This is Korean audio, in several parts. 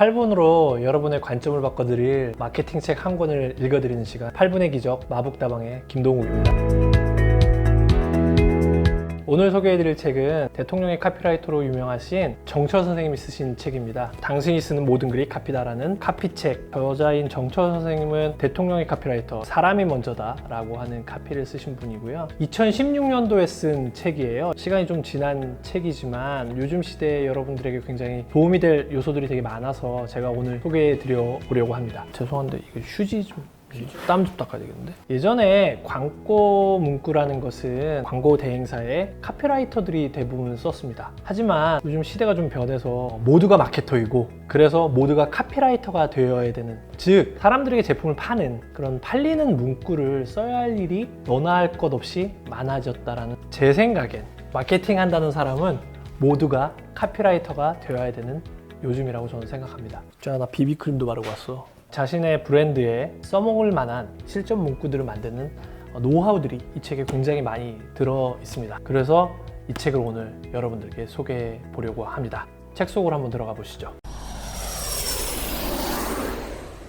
8분으로 여러분의 관점을 바꿔드릴 마케팅 책 한 권을 읽어드리는 시간 8분의 기적 마북다방의 김동욱입니다. 오늘 소개해드릴 책은 대통령의 카피라이터로 유명하신 정철 선생님이 쓰신 책입니다. 당신이 쓰는 모든 글이 카피다라는 카피책. 저자인 정철 선생님은 대통령의 카피라이터, 사람이 먼저다라고 하는 카피를 쓰신 분이고요. 2016년도에 쓴 책이에요. 시간이 좀 지난 책이지만 요즘 시대에 여러분들에게 굉장히 도움이 될 요소들이 되게 많아서 제가 오늘 소개해드려 보려고 합니다. 죄송한데 이거 휴지 좀 땀 좀 닦아야 되겠는데? 예전에 광고 문구라는 것은 광고 대행사에 카피라이터들이 대부분 썼습니다. 하지만 요즘 시대가 좀 변해서 모두가 마케터이고 그래서 모두가 카피라이터가 되어야 되는 즉 사람들에게 제품을 파는 그런 팔리는 문구를 써야 할 일이 너나 할 것 없이 많아졌다라는 제 생각엔 마케팅 한다는 사람은 모두가 카피라이터가 되어야 되는 요즘이라고 저는 생각합니다. 자, 나 비비크림도 바르고 왔어. 자신의 브랜드에 써먹을 만한 실전 문구들을 만드는 노하우들이 이 책에 굉장히 많이 들어 있습니다. 그래서 이 책을 오늘 여러분들께 소개해 보려고 합니다. 책 속으로 한번 들어가 보시죠.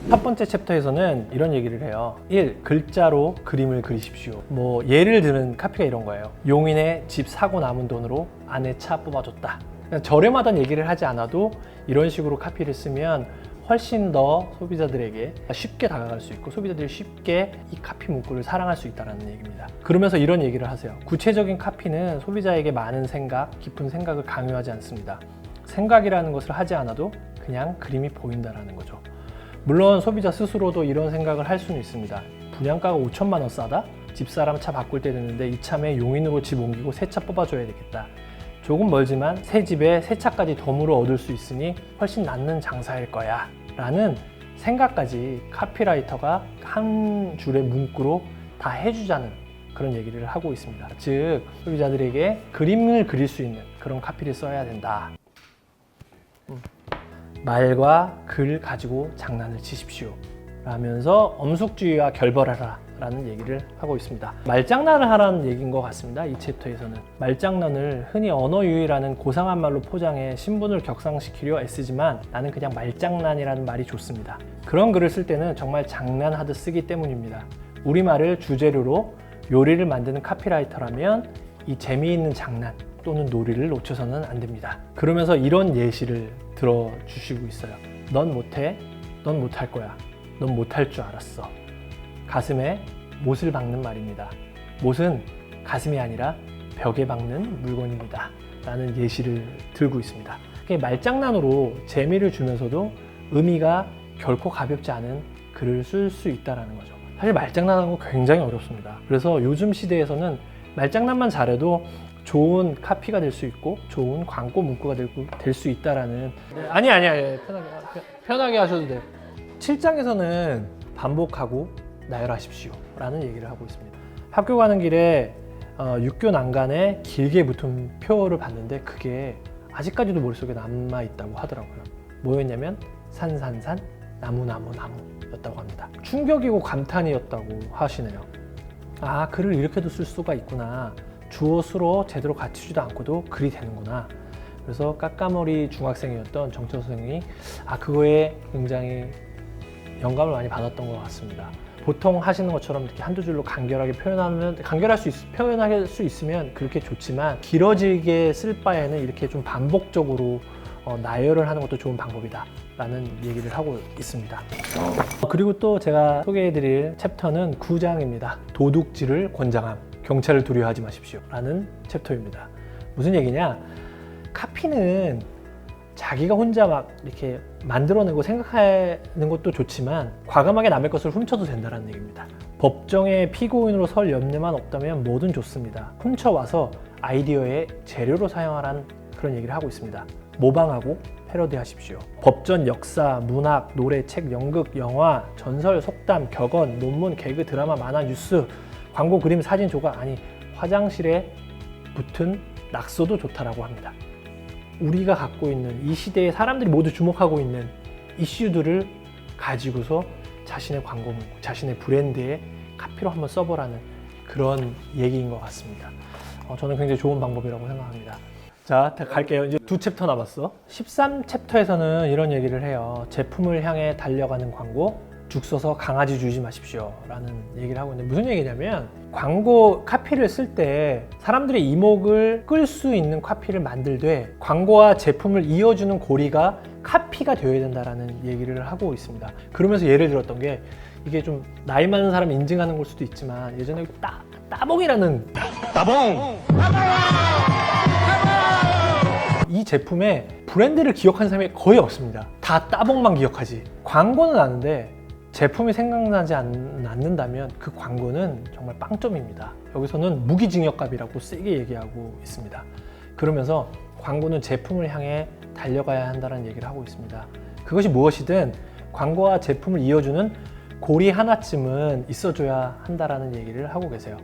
첫 번째 챕터에서는 이런 얘기를 해요. 1. 글자로 그림을 그리십시오. 뭐 예를 드는 카피가 이런 거예요. 용인의 집 사고 남은 돈으로 아내 차 뽑아줬다. 저렴하다는 얘기를 하지 않아도 이런 식으로 카피를 쓰면 훨씬 더 소비자들에게 쉽게 다가갈 수 있고 소비자들이 쉽게 이 카피 문구를 사랑할 수 있다는 얘기입니다. 그러면서 이런 얘기를 하세요. 구체적인 카피는 소비자에게 많은 생각, 깊은 생각을 강요하지 않습니다. 생각이라는 것을 하지 않아도 그냥 그림이 보인다라는 거죠. 물론 소비자 스스로도 이런 생각을 할 수는 있습니다. 분양가가 5천만 원 싸다? 집사람 차 바꿀 때 됐는데 이참에 용인으로 집 옮기고 새 차 뽑아줘야 되겠다. 조금 멀지만 새 집에 새 차까지 덤으로 얻을 수 있으니 훨씬 낫는 장사일 거야. 라는 생각까지 카피라이터가 한 줄의 문구로 다 해주자는 그런 얘기를 하고 있습니다. 즉, 소비자들에게 그림을 그릴 수 있는 그런 카피를 써야 된다. 말과 글 가지고 장난을 치십시오. 라면서 엄숙주의와 결벌하라 라는 얘기를 하고 있습니다. 말장난을 하라는 얘기인 것 같습니다. 이 챕터에서는. 말장난을 흔히 언어유희라는 고상한 말로 포장해 신분을 격상시키려 애쓰지만 나는 그냥 말장난이라는 말이 좋습니다. 그런 글을 쓸 때는 정말 장난하듯 쓰기 때문입니다. 우리말을 주재료로 요리를 만드는 카피라이터라면 이 재미있는 장난 또는 놀이를 놓쳐서는 안 됩니다. 그러면서 이런 예시를 들어주시고 있어요. 넌 못해. 넌 못할 거야. 넌 못할 줄 알았어. 가슴에 못을 박는 말입니다. 못은 가슴이 아니라 벽에 박는 물건입니다. 라는 예시를 들고 있습니다. 말장난으로 재미를 주면서도 의미가 결코 가볍지 않은 글을 쓸 수 있다는 거죠. 사실 말장난하는 거 굉장히 어렵습니다. 그래서 요즘 시대에서는 말장난만 잘해도 좋은 카피가 될 수 있고 좋은 광고 문구가 될 수 있다라는 아니 아니 아니 편하게 편하게 하셔도 돼요. 7장에서는 반복하고 나열하십시오 라는 얘기를 하고 있습니다. 학교 가는 길에 어, 육교 난간에 길게 붙은 표를 봤는데 그게 아직까지도 머릿속에 남아 있다고 하더라고요. 뭐였냐면 산산산 나무나무 나무 였다고 합니다. 충격이고 감탄이었다고 하시네요. 아 글을 이렇게도 쓸 수가 있구나. 주어 수로 제대로 갖추지도 않고도 글이 되는구나. 그래서 까까머리 중학생이었던 정철 선생님이 아 그거에 굉장히 영감을 많이 받았던 것 같습니다. 보통 하시는 것처럼 이렇게 한두 줄로 간결하게 표현하면 간결할 수 있, 표현할 수 있으면 그렇게 좋지만 길어지게 쓸 바에는 이렇게 좀 반복적으로 어, 나열을 하는 것도 좋은 방법이다 라는 얘기를 하고 있습니다. 어, 그리고 또 제가 소개해드릴 챕터는 9장입니다. 도둑질을 권장함. 경찰을 두려워하지 마십시오 라는 챕터입니다. 무슨 얘기냐? 카피는 자기가 혼자 막 이렇게 만들어내고 생각하는 것도 좋지만 과감하게 남의 것을 훔쳐도 된다는 얘기입니다. 법정에 피고인으로 설 염려만 없다면 뭐든 좋습니다. 훔쳐와서 아이디어의 재료로 사용하라는 그런 얘기를 하고 있습니다. 모방하고 패러디 하십시오. 법전 역사, 문학, 노래, 책, 연극, 영화, 전설, 속담, 격언, 논문, 개그, 드라마, 만화, 뉴스, 광고, 그림, 사진, 조각 아니 화장실에 붙은 낙서도 좋다라고 합니다. 우리가 갖고 있는 이 시대에 사람들이 모두 주목하고 있는 이슈들을 가지고서 자신의 광고 문구, 자신의 브랜드에 카피로 한번 써보라는 그런 얘기인 것 같습니다. 어, 저는 굉장히 좋은 방법이라고 생각합니다. 자, 다 갈게요. 이제 두 챕터 남았어. 13챕터에서는 이런 얘기를 해요. 제품을 향해 달려가는 광고, 죽 써서 강아지 주지 마십시오. 라는 얘기를 하고 있는데 무슨 얘기냐면 광고 카피를 쓸 때 사람들의 이목을 끌 수 있는 카피를 만들되 광고와 제품을 이어주는 고리가 카피가 되어야 된다라는 얘기를 하고 있습니다. 그러면서 예를 들었던 게 이게 좀 나이 많은 사람 인증하는 걸 수도 있지만 예전에 따, 따봉이라는 이 제품의 브랜드를 기억하는 사람이 거의 없습니다. 다 따봉만 기억하지. 광고는 아는데 제품이 생각나지 않, 않는다면 그 광고는 정말 빵점입니다. 여기서는 무기징역값이라고 세게 얘기하고 있습니다. 그러면서 광고는 제품을 향해 달려가야 한다는 얘기를 하고 있습니다. 그것이 무엇이든 광고와 제품을 이어주는 고리 하나쯤은 있어줘야 한다라는 얘기를 하고 계세요.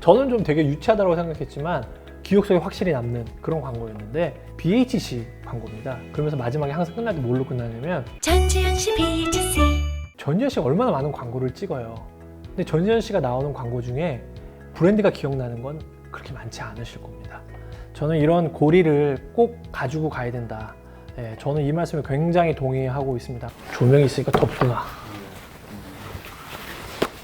저는 좀 되게 유치하다고 생각했지만 기억 속에 확실히 남는 그런 광고였는데 BHC 광고입니다. 그러면서 마지막에 항상 끝날 때 뭘로 끝나냐면 전지현 씨 BHC 전지현 씨가 얼마나 많은 광고를 찍어요. 근데 전지현 씨가 나오는 광고 중에 브랜드가 기억나는 건 그렇게 많지 않으실 겁니다. 저는 이런 고리를 꼭 가지고 가야 된다. 예, 저는 이 말씀에 굉장히 동의하고 있습니다. 조명이 있으니까 덥구나.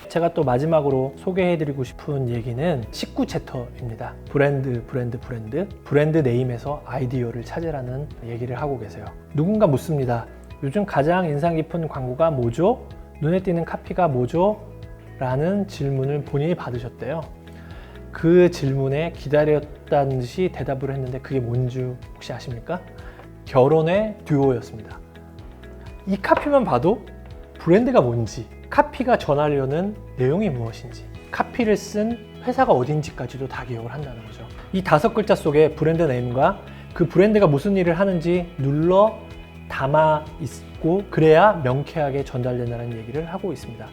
제가 또 마지막으로 소개해드리고 싶은 얘기는 19챕터입니다. 브랜드, 브랜드, 브랜드. 브랜드 네임에서 아이디어를 찾으라는 얘기를 하고 계세요. 누군가 묻습니다. 요즘 가장 인상 깊은 광고가 뭐죠? 눈에 띄는 카피가 뭐죠? 라는 질문을 본인이 받으셨대요. 그 질문에 기다렸다는 듯이 대답을 했는데 그게 뭔지 혹시 아십니까? 결혼의 듀오였습니다. 이 카피만 봐도 브랜드가 뭔지, 카피가 전하려는 내용이 무엇인지, 카피를 쓴 회사가 어딘지까지도 다 기억을 한다는 거죠. 이 다섯 글자 속에 브랜드 네임과 그 브랜드가 무슨 일을 하는지 눌러 담아 있고 그래야 명쾌하게 전달된다는 얘기를 하고 있습니다.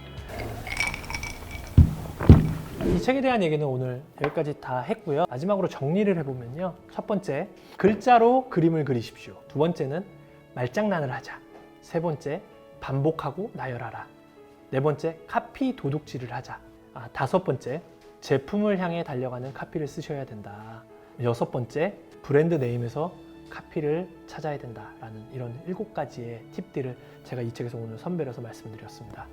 이 책에 대한 얘기는 오늘 여기까지 다 했고요. 마지막으로 정리를 해보면요. 첫 번째, 글자로 그림을 그리십시오. 두 번째는 말장난을 하자. 세 번째, 반복하고 나열하라. 네 번째, 카피 도둑질을 하자. 아, 다섯 번째, 제품을 향해 달려가는 카피를 쓰셔야 된다. 여섯 번째, 브랜드 네임에서 카피를 찾아야 된다라는 이런 일곱 가지의 팁들을 제가 이 책에서 오늘 선별해서 말씀드렸습니다.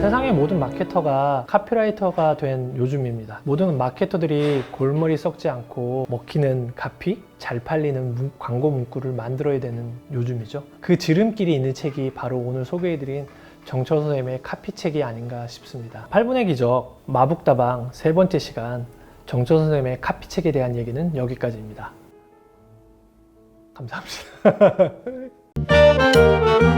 세상의 모든 마케터가 카피라이터가 된 요즘입니다. 모든 마케터들이 골머리 썩지 않고 먹히는 카피, 잘 팔리는 문- 광고 문구를 만들어야 되는 요즘이죠. 그 지름길이 있는 책이 바로 오늘 소개해드린 정철 선생님의 카피 책이 아닌가 싶습니다. 8분의 기적 마북다방 세 번째 시간 정철 선생님의 카피 책에 대한 얘기는 여기까지입니다. 감사합니다.